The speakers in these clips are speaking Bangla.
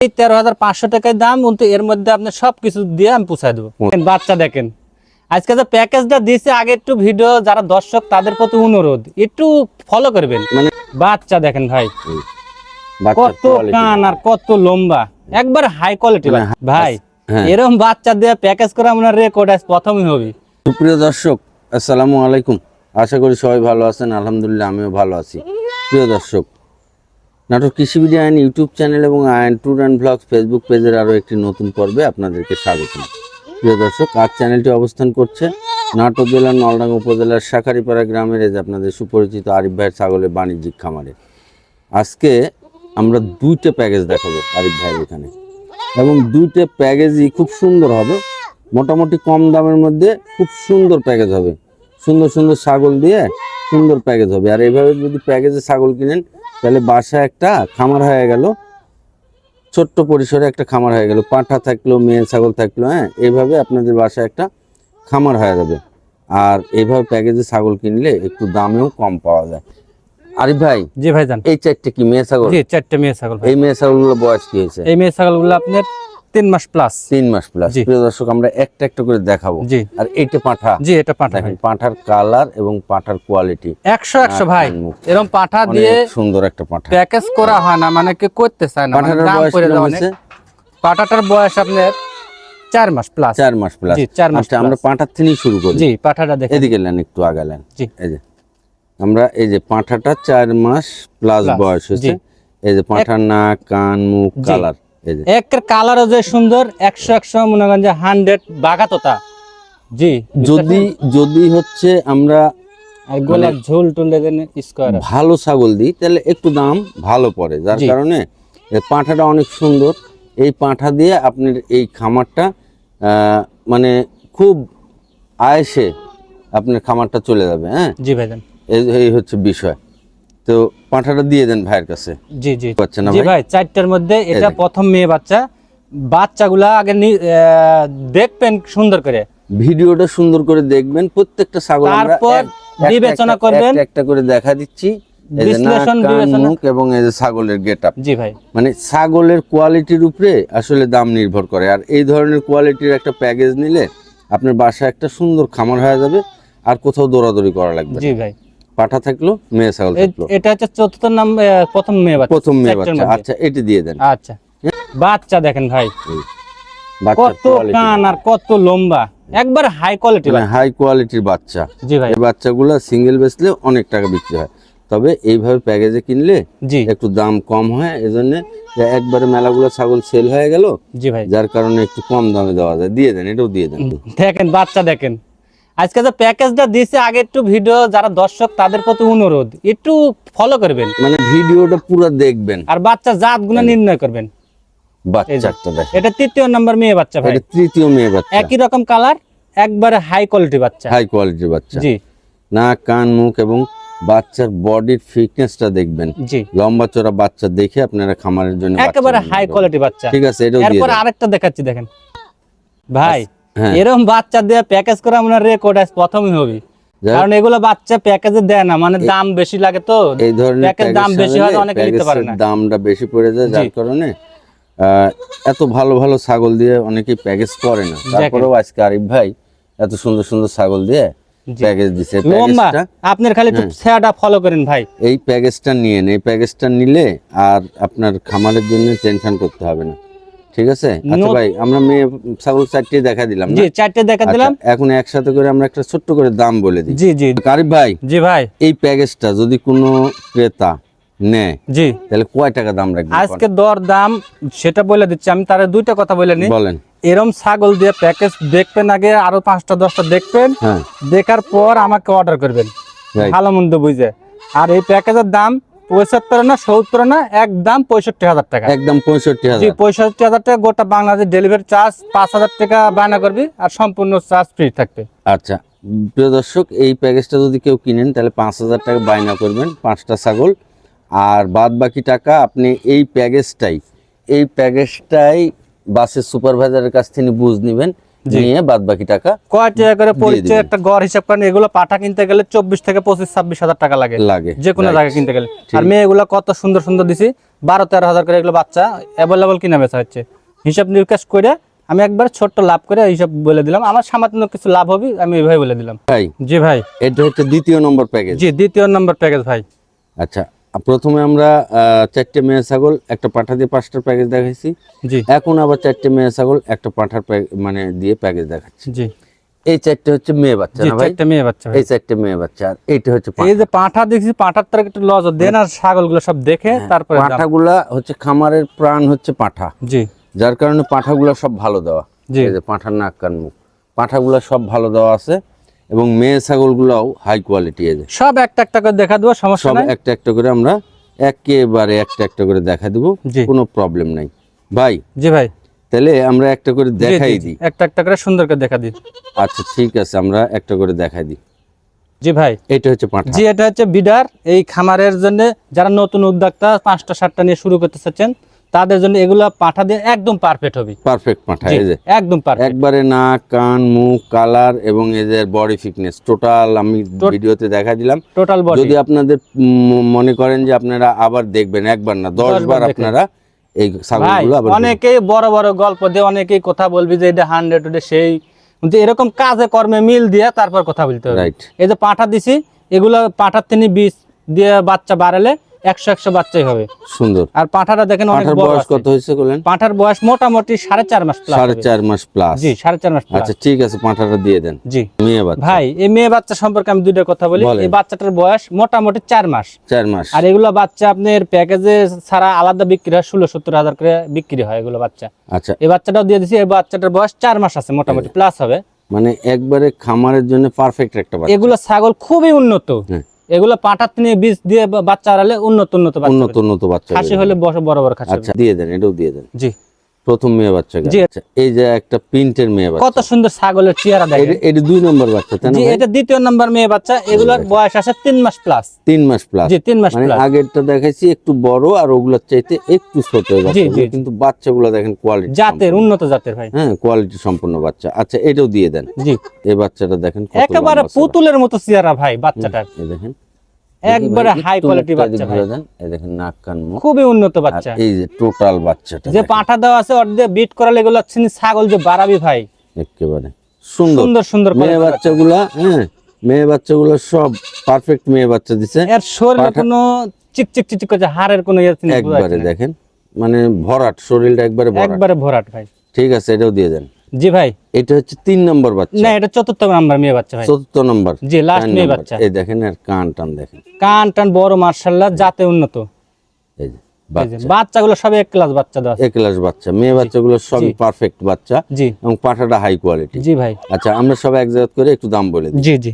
এই তেরো হাজার পাঁচশো টাকায় দাম কিন্তু এর মধ্যে আপনি সবকিছু দিয়ে আমি পুষাই দেবো। বাচ্চা দেখেন। আজকে যে প্যাকেজটা দিয়েছে আগে একটু ভিডিও যারা দর্শক তাদের প্রতি অনুরোধ একটু ফলো করবেন। মানে বাচ্চা দেখেন ভাই। কত কান আর কত লম্বা। একবার হাই কোয়ালিটি মানে ভাই। হ্যাঁ। এরকম বাচ্চা দিয়ে প্যাকেজ করে আপনার রেকর্ড আজ প্রথমই হবে। সুপ্রিয় দর্শক আসসালামু আলাইকুম। আশা করি সবাই ভালো আছেন। আলহামদুলিল্লাহ আমিও ভালো আছি। প্রিয় দর্শক নাটক কৃষিবিডি আইন ইউটিউব চ্যানেল এবং আইন ট্যুর অ্যান্ড ব্লগস ফেসবুক পেজের আরও একটি নতুন পর্বে আপনাদেরকে স্বাগত। প্রিয় দর্শক, আজ চ্যানেলটি অবস্থান করছে নাটক জেলার নলডাঙ্গা উপজেলার শাখারিপাড়া গ্রামের যে আপনাদের সুপরিচিত আরিফ ভাইয়ের ছাগলের বাণিজ্যিক খামারে। আজকে আমরা দুইটা প্যাকেজ দেখাবো আরিফ ভাইয়ের এখানে। এবং দুইটা প্যাকেজই খুব সুন্দর হবে। মোটামুটি কম দামের মধ্যে খুব সুন্দর প্যাকেজ হবে। সুন্দর সুন্দর ছাগল দিয়ে সুন্দর প্যাকেজ হবে। আর এইভাবে যদি প্যাকেজে ছাগল কিনেন তাহলে বাসা একটা খামার হয়ে গেল। ছোট্ট পরিসরে একটা খামার হয়ে গেল। পাঁঠা থাকল মেয়ে ছাগল থাকল হ্যাঁ এইভাবে আপনাদের বাসা একটা খামার হয়ে যাবে। আর এইভাবে প্যাকেজে ছাগল কিনলে একটু দামেও কম পাওয়া যায়। আরে ভাই জি ভাই জান এই চারটে কি মেয়ে ছাগল? জি চারটে মেয়ে ছাগল এই মেয়ে ছাগলগুলো বয়স কি হয়েছে? এই মেয়ে ছাগলগুলো আপনার তিন মাস প্লাস তিন মাস প্লাস প্রিয় দর্শক আমরা একটা একটা করে দেখাবো। জি। আর এইটা পাঠা। জি এটা পাঠা দেখেন পাঠার কালার এবং পাঠার কোয়ালিটি একশো একশো ভাই। এরকম পাঠা দিয়ে সুন্দর একটা পাঠা। প্যাকেজ করা হয় না মানে কি করতে চায় না। মানে পাঠাটার বয়স হয়েছে? পাঠাটার বয়স আপনার চার মাস প্লাস চার মাস প্লাস জি, চার মাস আচ্ছা আমরা। পাঠার থেকেই শুরু করি। জি পাঠাটা দেখেন। এদিকে নেন একটু আগালেন জি। এই যে আমরা এই যে পাঠাটা চার মাস প্লাস বয়স হয়েছে। এই যে পাঠার নাক কান মুখ কালার একের কালারও যে সুন্দর একশো একশো মনে করেন যে হান্ড্রেড বাগাততা জি যদি যদি হচ্ছে আমরা আর গোলাপ ঝোল টুল স্কোয়ার ভালো ছাগল দিই তাহলে একটু দাম ভালো পড়ে যার কারণে এই পাঁঠাটা অনেক সুন্দর। এই পাঁঠা দিয়ে আপনার এই খামারটা মানে খুব আয়েসে আপনার খামারটা চলে যাবে হ্যাঁ? জি ভাইজান। এই এই হচ্ছে বিষয়। তো পাঁঠাটা দিয়ে দেন ভাইয়ের কাছে। জি জি। পাচ্ছে না জি ভাই? চারটার মধ্যে এটা প্রথম মেয়ে বাচ্চা। বাচ্চাগুলা আগে দেখবেন সুন্দর করে। ভিডিওটা সুন্দর করে দেখবেন প্রত্যেকটা ছাগল তারপর বিবেচনা করবেন। একটা করে দেখা দিচ্ছি। এবং এই যে ছাগলের গেট জি ভাই। মানে ছাগলের কোয়ালিটির উপরে আসলে দাম নির্ভর করে। আর এই ধরনের কোয়ালিটির একটা প্যাকেজ নিলে আপনার বাসায় একটা সুন্দর খামার হয়ে যাবে আর কোথাও দৌড়াদৌড়ি করা লাগবে জি ভাই। পাঠা থাকল মেয়ে ছাগল থাকল। এটা হচ্ছে চতুর্থ নাম্বার প্রথম মেয়ে বাচ্চা প্রথম মেয়ে বাচ্চা। আচ্ছা এটি দিয়ে দেন। আচ্ছা। বাচ্চা দেখেন ভাই। কত। কান আর কত লম্বা। একবার হাই কোয়ালিটি হাই কোয়ালিটির বাচ্চা। জি ভাই। এই বাচ্চাগুলো সিঙ্গেল বেচলে অনেক টাকা বিক্রি হয়। তবে এইভাবে প্যাকেজে কিনলে একটু দাম কম হয় এজন্য যে একবারে মেলাগুলো ছাগল সেল হয়ে গেল জি ভাই। যার কারণে একটু কম দামে দেওয়া যায়। দিয়ে দেন এটাও দিয়ে দেন। দেখেন বাচ্চা দেখেন। আজকে যে প্যাকেজটা দিয়েছে আগে একটু ভিডিও যারা দর্শক তাদের প্রতি অনুরোধ। একটু ফলো করবেন। মানে ভিডিওটা পুরো দেখবেন। আর বাচ্চা জাতগুলো নির্ণয় করবেন। এটা তৃতীয় নাম্বার মেয়ে বাচ্চা ভাই। তৃতীয় মেয়ে বাচ্চা। একই রকম কালার একবারে হাই কোয়ালিটি বাচ্চা। হাই কোয়ালিটির বাচ্চা। জি। নাক কান মুখ এবং বাচ্চার বডির ফিটনেসটা দেখবেন। জি। লম্বা চড়া বাচ্চা দেখে আপনারা খামারের জন্য একেবারে হাই কোয়ালিটি বাচ্চা। ঠিক আছে এটাও দিয়ে। আরেকটা দেখাচ্ছি দেখেন। ভাই এরকম বাচ্চা দিয়ে প্যাকেজ করে আপনার রেকর্ড আজ প্রথমই হবে। কারণ এগুলো বাচ্চা প্যাকেজে দেয় না মানে দাম বেশি লাগে তো। এই ধরনের প্যাকেজ দাম বেশি হয় অনেকে নিতে পারে না। দামটা বেশি পড়ে যায় যার কারণে এত ভালো ভালো ছাগল দিয়ে অনেকেই প্যাকেজ করে না। তারপরেও আজকে আরিফ ভাই এত সুন্দর সুন্দর ছাগল দিয়ে প্যাকেজ দিছে। প্যাকেজটা আপনার খালি একটু ছেঁড়াটা ফলো করেন ভাই। এই প্যাকেজটা নিয়ে এই প্যাকেজটা নিলে আর আপনার খামারের জন্য টেনশন করতে হবে না। ঠিক আছে? আচ্ছা ভাই আমরা মেয়ে ছাগল চারটে দেখা দিলাম জি চারটে দেখা আচ্ছা, দিলাম। এখন একসাথে করে আমরা একটা ছোট্ট করে দাম বলে দিই। জি জি। আরিফ ভাই জি ভাই। এই প্যাকেজটা যদি কোনো ক্রেতা নেয় জি। তাহলে কয় টাকা দাম রাখবেন? আজকে দর দাম সেটা বলে দিচ্ছি আমি তার দুইটা কথা বলে নি বলেন। এরম ছাগল দিয়ে প্যাকেজ দেখবেন আগে আরও পাঁচটা দশটা দেখবেন। হ্যাঁ। দেখার পর আমাকে অর্ডার করবেন। ভালো মন্দ বুঝে। আর এই প্যাকেজের দাম পঁচাত্তর না সত্তর না একদম পঁয়ষট্টি হাজার টাকা। একদম পঁয়ষট্টি হাজার। পঁয়ষট্টি হাজার টাকা গোটা বাংলাদেশ ডেলিভারি চার্জ পাঁচ হাজার টাকা বায়না করবি আর সম্পূর্ণ চার্জ ফ্রি থাকবে। আচ্ছা প্রিয় দর্শক এই প্যাকেজটা যদি কেউ কিনেন তাহলে পাঁচ হাজার টাকা বায়না করবেন পাঁচটা ছাগল। আর বাদ বাকি টাকা আপনি এই প্যাকেজটাই এই প্যাকেজটাই বাসের সুপারভাইজারের কাছ থেকে বুঝ নেবেন। নিয়ে বাদ বাকি টাকা কয় টাকা করে পরিচয় একটা গড় হিসাব করেন এগুলো পাঠা কিনতে গেলে চব্বিশ থেকে পঁচিশ ছাব্বিশ হাজার টাকা লাগে। লাগে। যে কোনো জায়গায় কিনতে গেলে। আর মেয়েগুলো কত সুন্দর সুন্দর দিছি বারো তেরো হাজার করে এগুলো বাচ্চা অ্যাভেলেবল কিনা বেচা হচ্ছে। হিসাব নিকাশ করে আমি একবার ছোট্ট লাভ করে হিসাব বলে দিলাম। আমার সামান্য কিছু লাভ হবে আমি এইভাবে বলে দিলাম। ভাই জি ভাই। এটা হচ্ছে দ্বিতীয় নম্বর প্যাকেজ জি দ্বিতীয় নম্বর প্যাকেজ ভাই। আচ্ছা প্রথমে আমরা চারটে মেয়ে ছাগল একটা পাঠা দিয়ে পাঁচটার প্যাকেজ দেখাইছি। এখন আবার চারটে মেয়ে ছাগল একটা পাঠার মানে দিয়ে প্যাকেজ দেখাচ্ছি। জি। এই চারটে হচ্ছে মেয়ে বাচ্চা না ভাই? চারটা মেয়ে বাচ্চা এই চারটে মেয়ে বাচ্চা আর এইটা হচ্ছে। এই যে পাঁঠা। দেখছি পাঁঠার তার একটু লজ দেন আর ছাগলগুলো সব দেখে তারপরে দাম। পাঠাগুলা হচ্ছে খামারের প্রাণ হচ্ছে পাঠা। জি। যার কারণে পাঠাগুলো সব ভালো দেওয়া। জি। এই যে পাঠার নাক কান মুখ। পাঠাগুলো সব ভালো দেওয়া আছে। এবং মেয়ে ছাগলগুলোও হাই কোয়ালিটি যে সব একটা একটা করে দেখা দেবো সমস্যা সব একটা একটা করে আমরা একেবারে একটা একটা করে দেখা দিব। কোনো প্রবলেম নাই। ভাই জি ভাই। তাহলে আমরা একটা করে দেখাই দিই। একটা একটা করে সুন্দর করে দেখা দিই। আচ্ছা ঠিক আছে আমরা একটা করে দেখাই দিই। জি ভাই। এটা হচ্ছে পাঠা। জি এটা হচ্ছে বিডার। এই খামারের জন্য যারা নতুন উদ্যোক্তা পাঁচটা সাতটা নিয়ে শুরু করতে চাচ্ছেন তাদের জন্য এগুলা পাঠা দিয়ে একদম পারফেক্ট হবে। পারফেক্ট পাঠা এই যে একদম পারফেক্ট একবারে নাক কান মুখ কালার এবং এদের বডি ফিটনেস টোটাল আমি ভিডিওতে দেখা দিলাম। টোটাল বডি যদি আপনাদের মনে করেন যে আপনারা আবার দেখবেন একবার না দশ দশ বার বার আপনারা এই ছাগলগুলো আবার অনেকেই বড় বড় গল্প দিয়ে অনেকেই কথা বলবি যে এটা হান্ড্রেড ওটা সেই। কিন্তু এরকম কাজে কর্মে মিল দিয়ে তারপর কথা বলতে হবে। রাইট এই যে পাঠা দিছি এগুলো পাঠার তিনি বীজ দিয়ে বাচ্চা বাড়ালে একশো একশো বাচ্চাই হবে। সুন্দর। আর পাঠাটা দেখেন অনেক বয়স কত হয়েছে বলেন? পাঠার বয়স মোটামুটি সাড়ে চার মাস প্লাস সাড়ে চার মাস প্লাস জি সাড়ে চার মাস আচ্ছা ঠিক আছে পাঁঠাটা দিয়ে দেন। জি। মেয়ে বাচ্চা। ভাই এই মেয়ে বাচ্চা সম্পর্কে আমি দুইটা কথা বলি। এই বাচ্চাটার বয়স মোটামুটি চার মাস। চার মাস। আর এগুলো বাচ্চা আপনার প্যাকেজে ছাড়া আলাদা বিক্রি হয় ষোলো সত্তর হাজার করে বিক্রি হয় এগুলো বাচ্চা। আচ্ছা। এই বাচ্চাটাও দিয়ে দিছি এই বাচ্চাটার বয়স চার মাস আছে মোটামুটি প্লাস হবে। মানে একবারে খামারের জন্য পারফেক্ট একটা এগুলো ছাগল খুবই উন্নত। হ্যাঁ। এগুলো পাটাত নিয়ে বীজ দিয়ে বাচ্চা আড়ালে উন্নত উন্নত বাচ্চা উন্নত উন্নত বাচ্চা খাসি হলে বড় বড় খাসি আচ্ছা দিয়ে দেন এটাও দিয়ে দেন। জি। প্রথম মেয়ে বাচ্চা জি। আচ্ছা এই যে একটা প্রিন্টের মেয়ে বাচ্চা। কত সুন্দর ছাগলের চেহারা দেখেন। এটা- দুই নম্বর বাচ্চা তাই না জি এটা দ্বিতীয় নম্বর মেয়ে বাচ্চা। এগুলোর বয়স আছে তিন মাস প্লাস তিন মাস প্লাস জি তিন মাস মানে প্লাস আগেরটা দেখাইছি একটু বড় আর ওগুলোর চাইতে একটু ছোট জি। কিন্তু বাচ্চাগুলো দেখেন কোয়ালিটি জাতের উন্নত জাতের ভাই। হ্যাঁ কোয়ালিটি সম্পূর্ণ বাচ্চা। আচ্ছা এটাও দিয়ে দেন। জি। এই বাচ্চাটা দেখেন একেবারে পুতুলের মতো চেহারা ভাই বাচ্চাটা দেখেন। একবারে হাই কোয়ালিটি বাচ্চা ভাই। এই দেখেন নাক কান খুবই উন্নত বাচ্চা। এই যে টোটাল বাচ্চাটা যে পাঁঠা দেওয়া আছে দিয়ে বিট করালে এগুলো হচ্ছে ছাগল যে বাড়াবি ভাই। একেবারে সুন্দর। সুন্দর সুন্দর মেয়ে বাচ্চাগুলা হ্যাঁ মেয়ে বাচ্চাগুলো সব পারফেক্ট মেয়ে বাচ্চা দিছে। এর শরীরে কোনো চিকচিক চিকচিক করছে হাড়ের কোনো ইয়ে একবারে দেখেন। মানে ভরাট শরীরটা একবারে ভরাট। একবারে ভরাট ভাই। ঠিক আছে এটাও দিয়ে দেন। জি ভাই। এটা হচ্ছে তিন নম্বর বাচ্চা। না এটা চতুর্থ নাম্বার মেয়ে বাচ্চা ভাই। চতুর্থ নম্বর। জি লাস্ট মেয়ে বাচ্চা। এই দেখেন আর কান টান দেখেন। কান টান বড় মার্শাল্লাহ জাতে উন্নত। এই যে বাচ্চাগুলো সব এক ক্লাস বাচ্চা আছে। এক ক্লাস বাচ্চা। মেয়ে বাচ্চাগুলো সবই পারফেক্ট বাচ্চা জি। এবং পাঠাটা হাই কোয়ালিটি জি ভাই। আচ্ছা আমরা সব এক জায়গা করে একটু দাম বলে দিই। জি জি।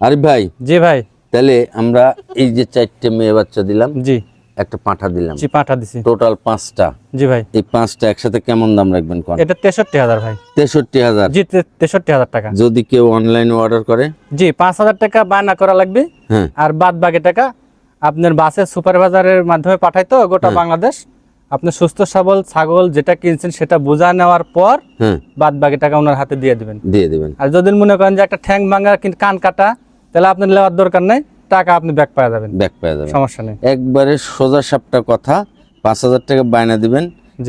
আরিফ ভাই জি ভাই। তাহলে আমরা এই যে চারটে মেয়ে বাচ্চা দিলাম। জি। একটা পাঠা দিলাম। জি পাঠা দিছি। টোটাল পাঁচটা। জি ভাই। এই পাঁচটা একসাথে কেমন দাম রাখবেন কোন? এটা তেষট্টি হাজার ভাই। তেষট্টি হাজার। জি তে- তেষট্টি হাজার টাকা। যদি কেউ অনলাইনে অর্ডার করে? জি পাঁচ হাজার টাকা বায়না করা লাগবে। হ্যাঁ। আর বাদ বাকি টাকা আপনার বাসে সুপারভাইজারের মাধ্যমে পাঠাই তো গোটা বাংলাদেশ। আপনি সুস্থ সবল ছাগল যেটা কিনছেন সেটা বোঝা নেওয়ার পর হ্যাঁ। বাদ বাকি টাকা ওনার হাতে দিয়ে দিবেন। দিয়ে দেবেন। আর যদি মনে করেন যে একটা ঠ্যাং ভাঙা কান কাটা তাহলে আপনার নেওয়ার দরকার নেই। টাকা আপনি ব্যাক পাওয়া যাবেন। ব্যাক পাওয়া যাবেন। সমস্যা নেই। একবারে সোজা সাপটা কথা পাঁচ হাজার টাকা বায়না দিবেন।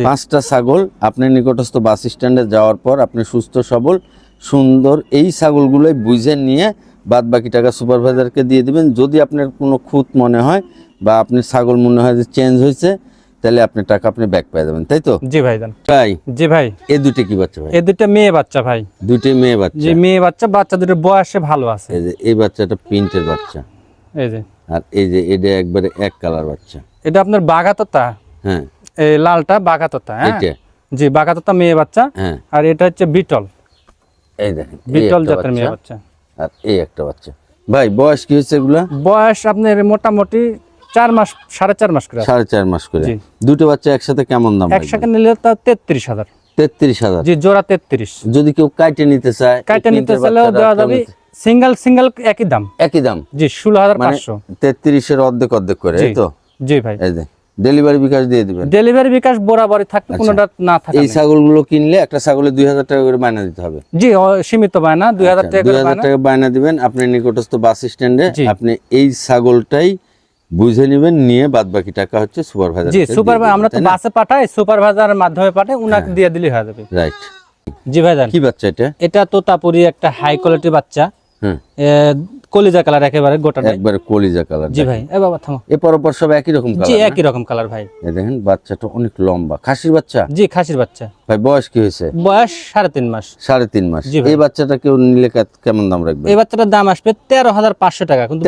পাঁচটা ছাগল আপনি নিকটস্থ বাস স্ট্যান্ডে যাওয়ার পর আপনি সুস্থ সবল সুন্দর এই ছাগলগুলোই বুঝে নিয়ে বাদ বাকি টাকা সুপারভাইজারকে দিয়ে দিবেন। যদি আপনার কোনো খুঁত মনে হয় বা আপনি ছাগল মনে হয় যে চেঞ্জ হয়েছে তাহলে আপনি টাকা আপনি ব্যাক পেয়ে যাবেন তাই তো? জি ভাই তাই জি ভাই। এই দুটো কি বাচ্চা ভাই? এই দুইটা মেয়ে বাচ্চা ভাই। দুটো মেয়ে বাচ্চা। মেয়ে বাচ্চা বাচ্চা দুটো বয়সে ভালো আছে। এই যে এই বাচ্চাটা প্রিন্টের বাচ্চা। এই যে। আর এই যে এটা একবারে এক কালার বাচ্চা। এটা আপনার হ্যাঁ। এই লালটা হ্যাঁ? জি মেয়ে বাচ্চা। হ্যাঁ। আর এটা হচ্ছে বিটল। এই দেখেন বিটল জাতের মেয়ে বাচ্চা, আর এই একটা বাচ্চা। ভাই বয়স কি এগুলা? বয়স আপনার মোটামুটি চার মাস সাড়ে চার মাস করে সাড়ে চার মাস করে। দুটো বাচ্চা একসাথে কেমন দাম একসাথে নিলে তা তেত্রিশ হাজার। তেত্রিশ হাজার। জি জোড়া তেত্রিশ। যদি কেউ কাইটে নিতে চায় কাইটা নিতে চাইলেও দেওয়া যাবে সিঙ্গেল সিঙ্গেল একই দাম? একই দাম। জি ষোলো হাজার মানে পাঁচশো। তেত্রিশের অর্ধেক অর্ধেক করে তো? জি ভাই। ডেলিভারি বিকাশ দিয়ে দিবেন। ডেলিভারি বিকাশ বরাবরই থাকবে কোনোটা না থাকে এই ছাগলগুলো কিনলে একটা ছাগলে দুই হাজার টাকা করে বায়না দিতে হবে। জি সীমিত পায় না দুই হাজার টাকা দুই হাজার টাকা বায়না দিবেন আপনি নিকটস্থ বাস স্ট্যান্ডে। আপনি এই ছাগলটাই বুঝে নেবেন নিয়ে বাদ বাকি টাকা হচ্ছে সুপারভাইজার জি সুপার আমরা তো বাসে পাঠাই সুপারভাইজারের মাধ্যমে পাঠাই উনাকে দিয়ে দিলেই হয়ে যাবে। রাইট। জি ভাইজান। কি বাচ্চা এটা? এটা তোতাপুরি একটা হাই কোয়ালিটির বাচ্চা। হ্যাঁ কলিজা কালার একেবারে গোটাটাই একবারে কলিজা কালার জি ভাই এ বাবা থামো। এ পরপর সব একই রকম জি একই রকম কালার ভাই। এই দেখেন বাচ্চাটা অনেক লম্বা। খাসির বাচ্চা? জি খাসির বাচ্চা। ভাই বয়স কি হয়েছে? বয়স সাড়ে তিন মাস। সাড়ে তিন মাস। এই বাচ্চাটা কেউ নিলে কেমন দাম রাখবে? এই বাচ্চাটার দাম আসবে তেরো হাজার পাঁচশো টাকা কিন্তু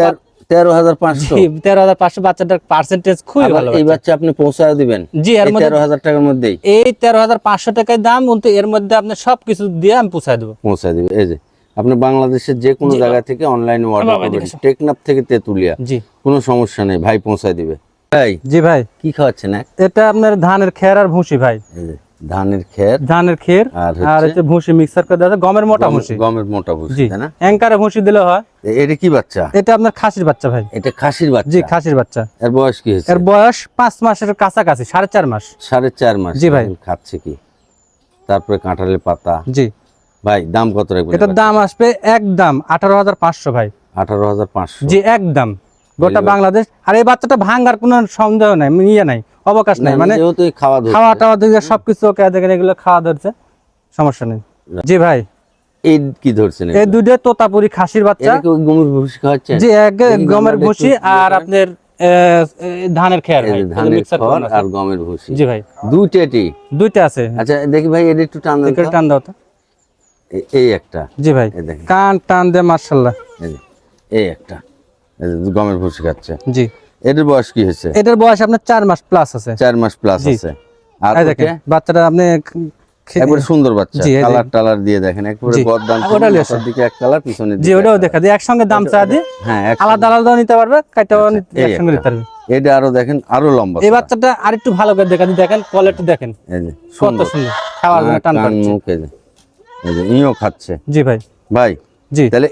তেরো- হাজার পাঁচশো? তেরো হাজার পাঁচশো বাচ্চাটার পার্সেন্টেজ খুবই ভালো এই বাচ্চা। আপনি পৌঁছায় দিবেন? জি এর মধ্যে তেরো হাজার টাকার মধ্যেই? এই তেরো হাজার পাঁচশো টাকায় দাম কিন্তু এর মধ্যে আপনি সবকিছু দিয়ে আমি পুষাই দেবো। পৌঁছায় দিবে এই যে। আপনি বাংলাদেশের যে কোনো জায়গা থেকে অনলাইনে অর্ডার করবেন। টেকনাফ থেকে তেতুলিয়া। জি। কোনো সমস্যা নেই ভাই পৌঁছায় দিবে। ভাই জি ভাই। কি খাওয়াচ্ছেন এটা আপনার ধানের খের আর ভুসি ভাই। ধানের খের ধানের খের আর হচ্ছে ভুসি মিক্সার করে দেওয়া গমের মোটা ভুসি। গমের মোটা ভুসি তাই না? অ্যাঙ্কারে ভুসি দিলে হয়। এটা কি বাচ্চা? এটা আপনার খাসির বাচ্চা ভাই। এটা খাসির জি খাসির বাচ্চা। এর বয়স কি হয়েছে? এর বয়স পাঁচ মাসের কাছাকাছি সাড়ে চার মাস। সাড়ে চার মাস। জি ভাই। খাচ্ছে কি? তারপরে কাঁঠালের পাতা। জি। ভাই দাম কত রাখবেন এটার দাম আসবে একদম আঠারো হাজার পাঁচশো ভাই। আঠারো হাজার পাঁচশো। জি একদম। গোটা বাংলাদেশ। আর এই বাচ্চাটা ভাঙ্গার কোনো সন্দেহ নাই ইয়ে নাই অবকাশ নাই। মানে খাওয়া খাওয়া টাওয়া দিকে সবকিছু ওকে দেখেন এগুলো খাওয়া ধরছে সমস্যা নেই। জি ভাই। এই কি ধরছেন এই দুইটা তোতাপুরি খাসির বাচ্চা। গমের ভুসি জি এক গমের ভুসি আর আপনার ধানের খেয়ার আর গমের ভুসি। জি ভাই। দুইটাটি দুইটা আছে। আচ্ছা দেখি ভাই এটা একটু টান একটু টান দাও তো। এই একটা। জি ভাই। কান টান দে মার্শাল্লাহ এই একটা। গমের ভুসি খাচ্ছে। জি। এটার বয়স কি হয়েছে? এটার বয়স আপনার চার মাস প্লাস আছে। চার মাস প্লাস আছে। আর দেখেন বাচ্চাটা আপনি একবারে সুন্দর বাচ্চা। দেখেন। কালার টালার দিয়ে দেখেন। একবারে দিকে এক কালার পিছনের জি ওটাও দেখা যায়। একসঙ্গে দাম চা colour। হ্যাঁ এক আলাদা আলাদা নিতে পারবে কাইটাও এই একসঙ্গে নিতে পারবে। এটা আরও দেখেন আরও লম্বা এই বাচ্চাটা আরেকটু ভালো করে দেখা দিই দেখেন কোয়ালিটি দেখেন। এই যে কত সুন্দর। খাওয়ার হ্যাঁ, টান মুখ ইও খাচ্ছে। জি ভাই। ভাই জি। তাহলে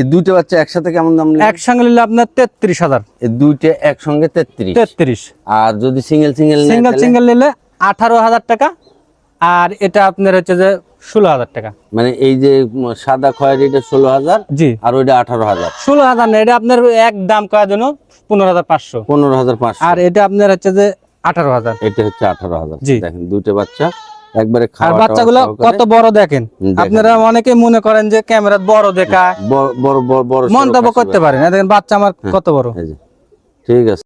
এই দুইটা বাচ্চা একসাথে কেমন দাম একসঙ্গে নিলে আপনার তেত্রিশ হাজার। এই দুইটা একসঙ্গে তেত্রিশ। তেত্রিশ। আর যদি সিঙ্গেল সিঙ্গেল সিঙ্গেল সিঙ্গেল নিলে আঠারো হাজার টাকা আর এটা আপনার হচ্ছে যে ষোলো হাজার টাকা। মানে এই যে সাদা খয়ের এটা ষোলো হাজার জি। আর ওইটা আঠারো হাজার। ষোলো হাজার না এটা আপনার এক দাম করার জন্য পনেরো হাজার পাঁচশো। পনেরো হাজার পাঁচশো। আর এটা আপনার হচ্ছে যে আঠারো হাজার। এটা হচ্ছে আঠারো হাজার। জি। দেখেন দুইটা বাচ্চা একবারে আর খাওয়া বাচ্চাগুলো কত বড় দেখেন। আপনারা অনেকে মনে করেন যে ক্যামেরা বড় দেখায়। বড় বড় বড় মন্তব্য করতে পারেন। দেখেন বাচ্চা আমার কত বড়। ঠিক আছে।